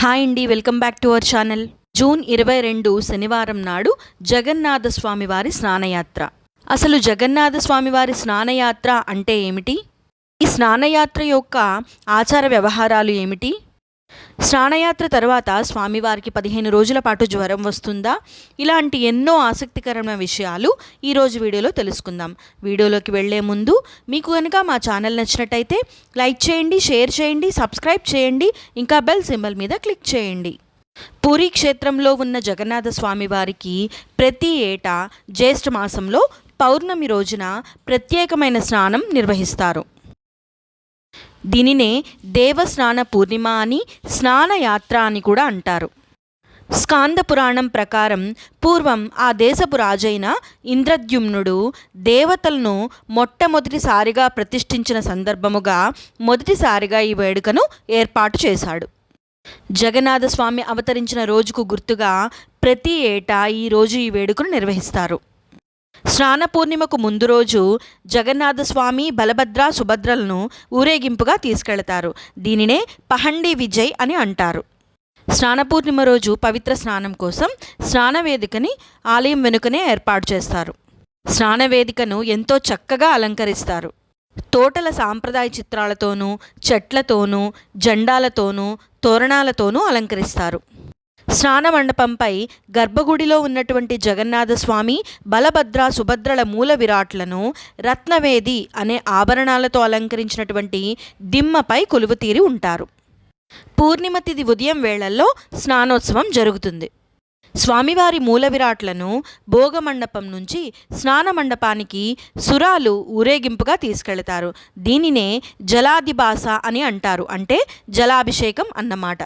Hi అండి welcome back to our channel. June ఇరవై రెండు శనివారం నాడు జగన్నాథ స్వామివారి స్నానయాత్ర. అసలు జగన్నాథ స్వామివారి స్నానయాత్ర అంటే ఏమిటి? ఈ స్నానయాత్ర యొక్క ఆచార వ్యవహారాలు ఏమిటి? స్నానయాత్ర తర్వాత స్వామివారికి పదిహేను రోజుల పాటు జ్వరం వస్తుందా? ఇలాంటి ఎన్నో ఆసక్తికరమైన విషయాలు ఈరోజు వీడియోలో తెలుసుకుందాం. వీడియోలోకి వెళ్ళే ముందు మీకు కనుక మా ఛానల్ నచ్చినట్టయితే లైక్ చేయండి షేర్ చేయండి సబ్స్క్రైబ్ చేయండి ఇంకా బెల్ సింబల్ మీద క్లిక్ చేయండి. పూరీ క్షేత్రంలో ఉన్న జగన్నాథ స్వామి వారికి ప్రతి ఏటా జ్యేష్ఠ మాసంలో పౌర్ణమి రోజున ప్రత్యేకమైన స్నానం నిర్వహిస్తారు. దీనినే దేవస్నాన పూర్ణిమ అని స్నానయాత్ర అని కూడా అంటారు. స్కాంద పురాణం ప్రకారం పూర్వం ఆ దేశపు రాజైన ఇంద్రద్యుమ్నుడు దేవతలను మొట్టమొదటిసారిగా ప్రతిష్ఠించిన సందర్భముగా మొదటిసారిగా ఈ వేడుకను ఏర్పాటు చేశాడు. జగన్నాథస్వామి అవతరించిన రోజుకు గుర్తుగా ప్రతి ఏటా ఈ రోజు ఈ వేడుకను నిర్వహిస్తారు. స్నాన పూర్ణిమకు ముందు రోజు జగన్నాథస్వామి బలభద్ర సుభద్రలను ఊరేగింపుగా తీసుకెళతారు. దీనినే పహండి విజయ్ అని అంటారు. స్నాన పూర్ణిమ రోజు పవిత్ర స్నానం కోసం స్నాన వేదికని ఆలయం వెనుకనే ఏర్పాటు చేస్తారు. స్నాన వేదికను ఎంతో చక్కగా అలంకరిస్తారు. తోటల సాంప్రదాయ చిత్రాలతోనూ చెట్లతోనూ జెండాలతోనూ తోరణాలతోనూ అలంకరిస్తారు. స్నాన మండపంపై గర్భగుడిలో ఉన్నటువంటి జగన్నాథ స్వామి బలభద్ర సుభద్రల మూల విరాట్లను రత్నవేది అనే ఆభరణాలతో అలంకరించినటువంటి దిమ్మపై కొలువుతీరి ఉంటారు. పూర్ణిమ తిది ఉదయం వేళల్లో స్నానోత్సవం జరుగుతుంది. స్వామివారి మూల విరాట్లను భోగమండపం నుంచి స్నాన మండపానికి సురాలు ఊరేగింపుగా తీసుకెళతారు. దీనినే జలాదిబాస అని అంటారు. అంటే జలాభిషేకం అన్నమాట.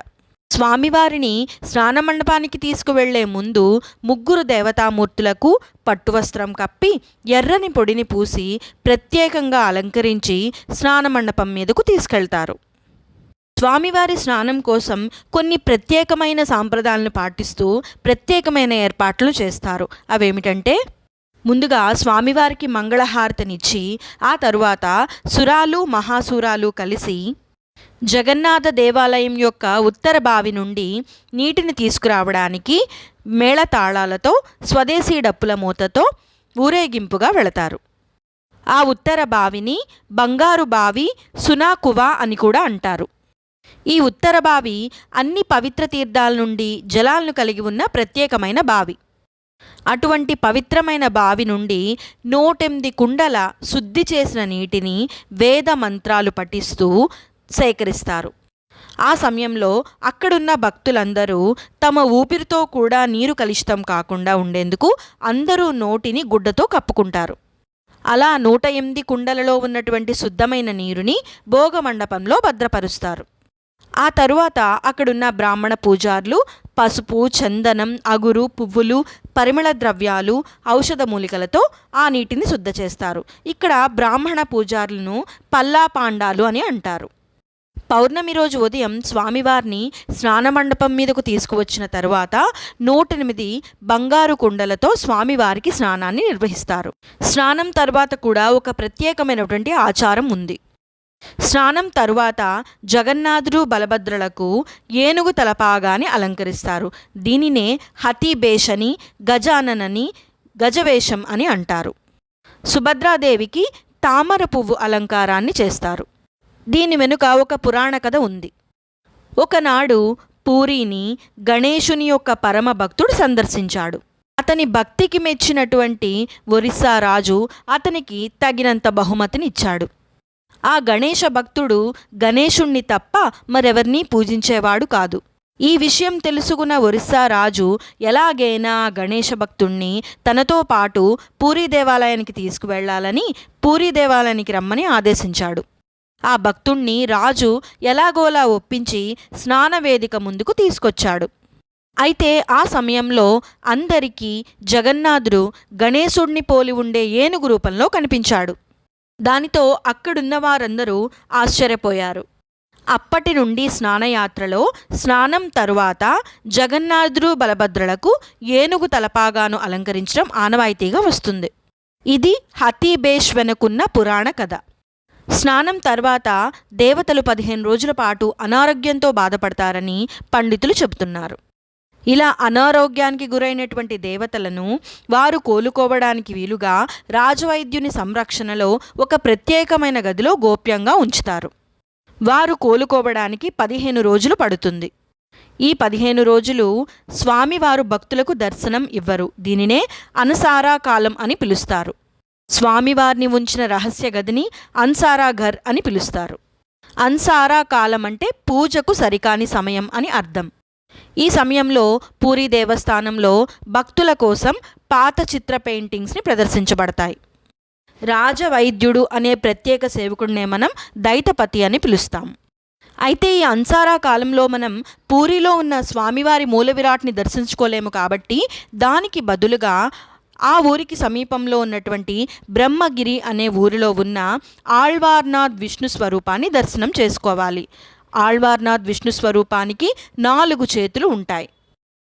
స్వామివారిని స్నాన మండపానికి తీసుకువెళ్ళే ముందు ముగ్గురు దేవతామూర్తులకు పట్టువస్త్రం కప్పి ఎర్రని పొడిని పూసి ప్రత్యేకంగా అలంకరించి స్నాన మండపం మీదకు తీసుకెళ్తారు. స్వామివారి స్నానం కోసం కొన్ని ప్రత్యేకమైన సాంప్రదాయాలను పాటిస్తూ ప్రత్యేకమైన ఏర్పాట్లు చేస్తారు. అవేమిటంటే ముందుగా స్వామివారికి మంగళహారతనిచ్చి ఆ తరువాత సురాలు మహాసురాలు కలిసి జగన్నాథ దేవాలయం యొక్క ఉత్తర బావి నుండి నీటిని తీసుకురావడానికి మేళతాళాలతో స్వదేశీ డప్పుల మూతతో ఊరేగింపుగా వెళతారు. ఆ ఉత్తర బావిని బంగారు బావి సునాకువా అని కూడా అంటారు. ఈ ఉత్తర బావి అన్ని పవిత్ర తీర్థాల నుండి జలాలను కలిగి ఉన్న ప్రత్యేకమైన బావి. అటువంటి పవిత్రమైన బావి నుండి నూటెనిమిది కుండల శుద్ధి చేసిన నీటిని వేద మంత్రాలు పఠిస్తూ సేకరిస్తారు. ఆ సమయంలో అక్కడున్న భక్తులందరూ తమ ఊపిరితో కూడా నీరు కలుషితం కాకుండా ఉండేందుకు అందరూ నోటిని గుడ్డతో కప్పుకుంటారు. అలా నూట ఎనిమిది కుండలలో ఉన్నటువంటి శుద్ధమైన నీరుని భోగమండపంలో భద్రపరుస్తారు. ఆ తరువాత అక్కడున్న బ్రాహ్మణ పూజార్లు పసుపు చందనం అగురు పువ్వులు పరిమళ ద్రవ్యాలు ఔషధ మూలికలతో ఆ నీటిని శుద్ధ చేస్తారు. ఇక్కడ బ్రాహ్మణ పూజారులను పల్లా పాండాలు అని అంటారు. పౌర్ణమి రోజు ఉదయం స్వామివారిని స్నానమండపం మీదకు తీసుకువచ్చిన తరువాత నూటెనిమిది బంగారు కుండలతో స్వామివారికి స్నానాన్ని నిర్వహిస్తారు. స్నానం తర్వాత కూడా ఒక ప్రత్యేకమైనటువంటి ఆచారం ఉంది. స్నానం తరువాత జగన్నాథుడు బలభద్రులకు ఏనుగు తలపాగాని అలంకరిస్తారు. దీనినే హతీబేషని గజాననని గజవేషం అని అంటారు. సుభద్రాదేవికి తామర పువ్వు అలంకారాన్ని చేస్తారు. దీని వెనుక ఒక పురాణ కథ ఉంది. ఒకనాడు పూరిని గణేశుని యొక్క పరమ భక్తుడు సందర్శించాడు. అతని భక్తికి మెచ్చినటువంటి ఒరిస్సా రాజు అతనికి తగినంత బహుమతిని ఇచ్చాడు. ఆ గణేష భక్తుడు గణేశుణ్ణి తప్ప మరెవరినీ పూజించేవాడు కాదు. ఈ విషయం తెలుసుకున్న ఒరిస్సా రాజు ఎలాగైనా ఆ గణేష భక్తుణ్ణి తనతో పాటు పూరీ దేవాలయానికి తీసుకువెళ్ళాలని పూరీ దేవాలయానికి రమ్మని ఆదేశించాడు. ఆ భక్తుణ్ణి రాజు ఎలాగోలా ఒప్పించి స్నానవేదిక ముందుకు తీసుకొచ్చాడు. అయితే ఆ సమయంలో అందరికీ జగన్నాథుడు గణేశుడిని పోలి ఉండే ఏనుగు రూపంలో కనిపించాడు. దానితో అక్కడున్న వారందరూ ఆశ్చర్యపోయారు. అప్పటి నుండి స్నానయాత్రలో స్నానం తరువాత జగన్నాథుడు బలభద్రులకు ఏనుగు తలపాగాను అలంకరించడం ఆనవాయితీగా వస్తుంది. ఇది హతీబేష్ వెనుకున్న పురాణ కథ. స్నానం తర్వాత దేవతలు పదిహేను రోజుల పాటు అనారోగ్యంతో బాధపడతారని పండితులు చెబుతున్నారు. ఇలా అనారోగ్యానికి గురైనటువంటి దేవతలను వారు కోలుకోవడానికి వీలుగా రాజవైద్యుని సంరక్షణలో ఒక ప్రత్యేకమైన గదిలో గోప్యంగా ఉంచుతారు. వారు కోలుకోవడానికి పదిహేను రోజులు పడుతుంది. ఈ పదిహేను రోజులు స్వామివారు భక్తులకు దర్శనం ఇవ్వరు. దీనినే అనసారా కాలం అని పిలుస్తారు. స్వామివారిని ఉంచిన రహస్య గదిని అన్సారా ఘర్ అని పిలుస్తారు. అన్సారా కాలం అంటే పూజకు సరికాని సమయం అని అర్థం. ఈ సమయంలో పూరి దేవస్థానంలో భక్తుల కోసం పాత చిత్ర పెయింటింగ్స్ని ప్రదర్శించబడతాయి. రాజవైద్యుడు అనే ప్రత్యేక సేవకుడినే మనం దైతపతి అని పిలుస్తాం. అయితే ఈ అన్సారా కాలంలో మనం పూరిలో ఉన్న స్వామివారి మూల విరాట్ని దర్శించుకోలేము కాబట్టి దానికి బదులుగా ఆ ఊరికి సమీపంలో ఉన్నటువంటి బ్రహ్మగిరి అనే ఊరిలో ఉన్న ఆళ్వార్నాథ్ విష్ణు స్వరూపాన్ని దర్శనం చేసుకోవాలి. ఆళ్వార్నాథ్ విష్ణు స్వరూపానికి నాలుగు చేతులు ఉంటాయి.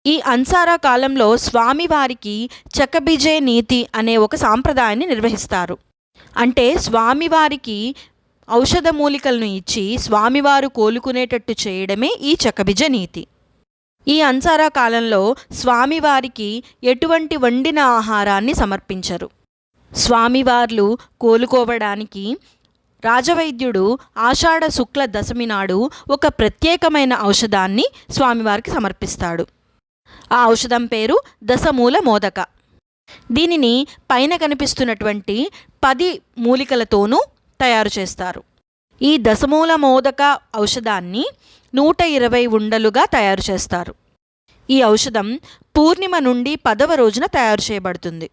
ఈ అన్సారా కాలంలో స్వామివారికి చకబిజే నీతి అనే ఒక సాంప్రదాయాన్ని నిర్వహిస్తారు. అంటే స్వామివారికి ఔషధ మూలికలను ఇచ్చి స్వామివారు కోలుకునేటట్టు చేయడమే ఈ చకబిజ నీతి. ఈ అన్సారా కాలంలో స్వామివారికి ఎటువంటి వండిన ఆహారాన్ని సమర్పించరు. స్వామివార్లు కోలుకోవడానికి రాజవైద్యుడు ఆషాఢ శుక్ల దశమి నాడు ఒక ప్రత్యేకమైన ఔషధాన్ని స్వామివారికి సమర్పిస్తాడు. ఆ ఔషధం పేరు దశమూల మోదక. దీనిని పైన కనిపిస్తున్నటువంటి పది మూలికలతోనూ తయారు చేస్తారు. ఈ దశమూల మోదక ఔషధాన్ని నూట ఇరవై ఉండలుగా తయారు చేస్తారు. ఈ ఔషధం పూర్ణిమ నుండి పదవ రోజున తయారు చేయబడుతుంది.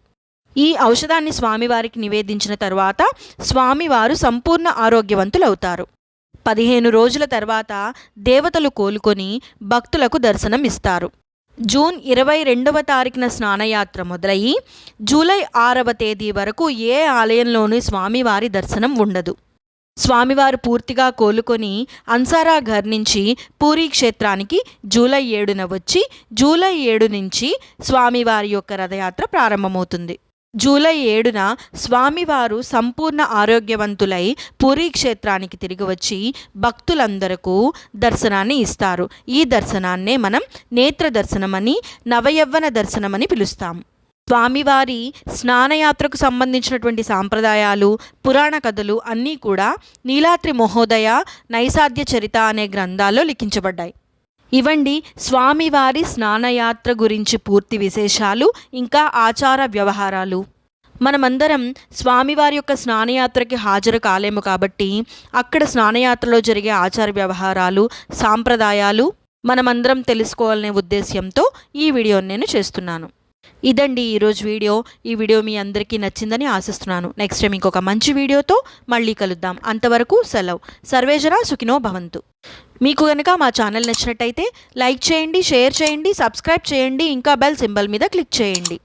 ఈ ఔషధాన్ని స్వామివారికి నివేదించిన తర్వాత స్వామివారు సంపూర్ణ ఆరోగ్యవంతులవుతారు. పదిహేను రోజుల తర్వాత దేవతలు కోలుకొని భక్తులకు దర్శనం ఇస్తారు జూన్ ఇరవై రెండవ తారీఖున స్నానయాత్ర మొదలయ్యి జూలై ఆరవ తేదీ వరకు ఏ ఆలయంలోనూ స్వామివారి దర్శనం ఉండదు. స్వామివారు పూర్తిగా కోలుకొని అన్సారా ఘర్ నుంచి పూరీ క్షేత్రానికి జూలై ఏడున వచ్చి జూలై ఏడు నుంచి స్వామివారి యొక్క రథయాత్ర ప్రారంభమవుతుంది. జూలై ఏడున స్వామివారు సంపూర్ణ ఆరోగ్యవంతులై పూరీ క్షేత్రానికి తిరిగి వచ్చి భక్తులందరకు దర్శనాన్ని ఇస్తారు. ఈ దర్శనాన్నే మనం నేత్ర దర్శనమని నవయవ్వన దర్శనమని పిలుస్తాం. స్వామివారి స్నానయాత్రకు సంబంధించినటువంటి సాంప్రదాయాలు పురాణ కథలు అన్నీ కూడా నీలాద్రి మహోదయ నైసాధ్య చరిత అనే గ్రంథాల్లో లిఖించబడ్డాయి. ఇవండి స్వామివారి స్నానయాత్ర గురించి పూర్తి విశేషాలు ఇంకా ఆచార వ్యవహారాలు. మనమందరం స్వామివారి యొక్క స్నానయాత్రకి హాజరు కాలేము కాబట్టి అక్కడ స్నానయాత్రలో జరిగే ఆచార వ్యవహారాలు సాంప్రదాయాలు మనమందరం తెలుసుకోవాలనే ఉద్దేశ్యంతో ఈ వీడియోని నేను చేస్తున్నాను. ఇదండి ఈరోజు వీడియో. ఈ వీడియో మీ అందరికీ నచ్చిందని ఆశిస్తున్నాను. నెక్స్ట్ టైం ఇంకొక మంచి వీడియోతో మళ్ళీ కలుద్దాం. అంతవరకు సెలవు. సర్వేజన సుఖినో భవంతు. మీకు కనుక మా ఛానల్ నచ్చినట్టయితే లైక్ చేయండి షేర్ చేయండి సబ్స్క్రైబ్ చేయండి ఇంకా బెల్ సింబల్ మీద క్లిక్ చేయండి.